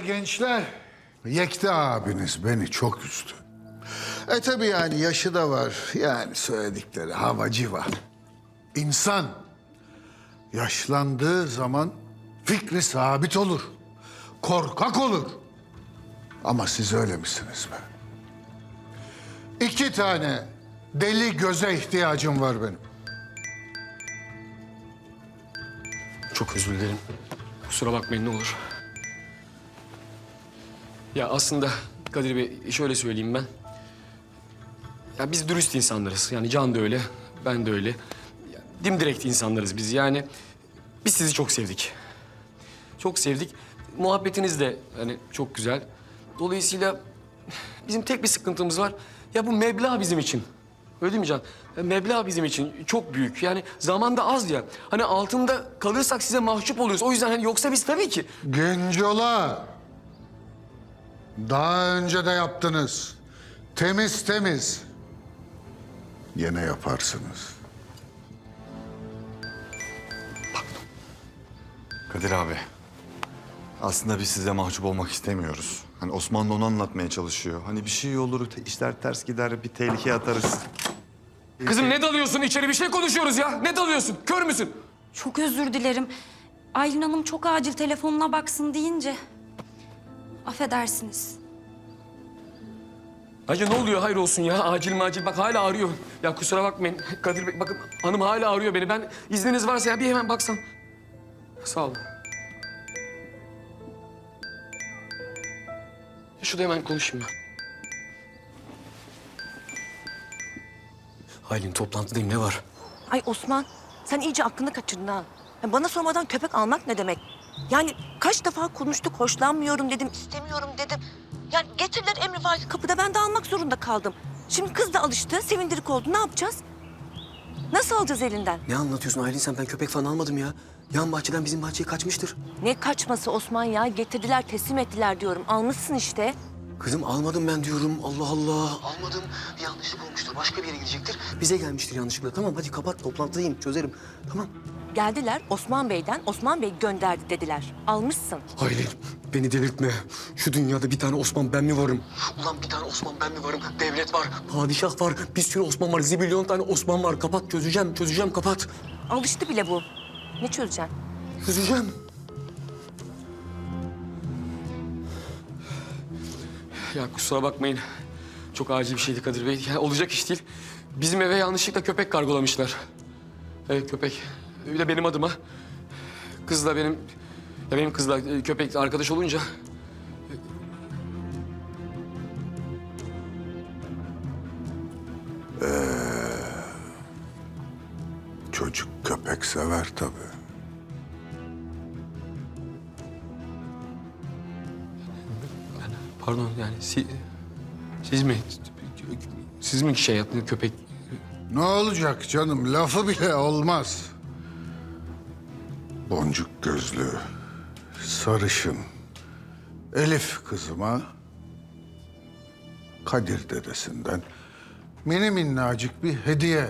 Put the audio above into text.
gençler, Yekta abiniz beni çok üzdü. E tabii yani yaşı da var. Yani söyledikleri havacı var. İnsan yaşlandığı zaman fikri sabit olur. Korkak olur. Ama siz öyle misiniz be? İki tane deli göze ihtiyacım var benim. Çok özür dilerim. Kusura bakmayın ne olur. Ya aslında Kadir Bey şöyle söyleyeyim ben. Ya biz dürüst insanlarız. Yani Can da öyle, ben de öyle. Ya, dimdirekt insanlarız biz. Yani biz sizi çok sevdik. Çok sevdik. Muhabbetiniz de hani çok güzel. Dolayısıyla bizim tek bir sıkıntımız var. Ya bu meblağ bizim için. Öyle değil mi Can? Ya meblağ bizim için çok büyük. Yani zamanda az ya. Hani altında kalırsak size mahcup oluyoruz. O yüzden hani yoksa biz tabii ki... Gencola. Daha önce de yaptınız. Temiz temiz. Yine yaparsınız. Kadir abi. Aslında biz size mahcup olmak istemiyoruz. Hani Osman da onu anlatmaya çalışıyor. Hani bir şey olur, işler ters gider, bir tehlikeye atarız. Kızım ne dalıyorsun içeri? Bir şey konuşuyoruz ya. Ne dalıyorsun? Kör müsün? Çok özür dilerim. Aylin Hanım çok acil telefonuna baksın deyince. Affedersiniz. Hacı ne oluyor? Hayır olsun ya. Acil macil. Bak hala arıyor. Ya kusura bakmayın. Kadir Bey bakın hanım hala arıyor beni. Ben izniniz varsa ya bir hemen baksam. Sağ olun. Şurada hemen konuşayım ben. Aylin toplantıdayım ne var? Ay Osman, sen iyice aklını kaçırdın ha. Ya Bana sormadan köpek almak ne demek? Yani kaç defa konuştuk, hoşlanmıyorum dedim, istemiyorum dedim. Yani getirdiler emri var kapıda, ben de almak zorunda kaldım. Şimdi kız da alıştı, sevindirik oldu. Ne yapacağız? Nasıl alacağız elinden? Ne anlatıyorsun Aylin sen? Ben köpek falan almadım ya. Yan bahçeden bizim bahçeye kaçmıştır. Ne kaçması Osman ya? Getirdiler, teslim ettiler diyorum. Almışsın işte. Kızım almadım ben diyorum. Allah Allah. Almadım. Bir yanlışlık olmuştur. Başka bir yere gidecektir. Bize gelmiştir yanlışlıkla. Tamam hadi kapat. Toplantıdayım. Çözerim. Tamam. Geldiler, Osman Bey'den, Osman Bey gönderdi dediler. Almışsın. Aylin beni delirtme. Şu dünyada bir tane Osman ben mi varım? Ulan bir tane Osman ben mi varım? Devlet var, padişah var, bir sürü Osman var, zibilyon tane Osman var. Kapat çözeceğim, çözeceğim kapat. Alıştı bile bu. Ne çözeceksin? Çözeceğim. Ya kusura bakmayın. Çok acil bir şeydi Kadir Bey. Yani olacak iş değil. Bizim eve yanlışlıkla köpek kargolamışlar. Evet köpek. Bir de benim adıma. Kızla benim... Ya benim kızla e, köpek arkadaş olunca... Çocuk köpek sever tabii. Pardon yani si- siz mi? Siz mi şey yaptınız köpek? Ne olacak canım? Lafı bile olmaz. Boncuk gözlü, sarışın, Elif kızıma Kadir dedesinden mini minnacık bir hediye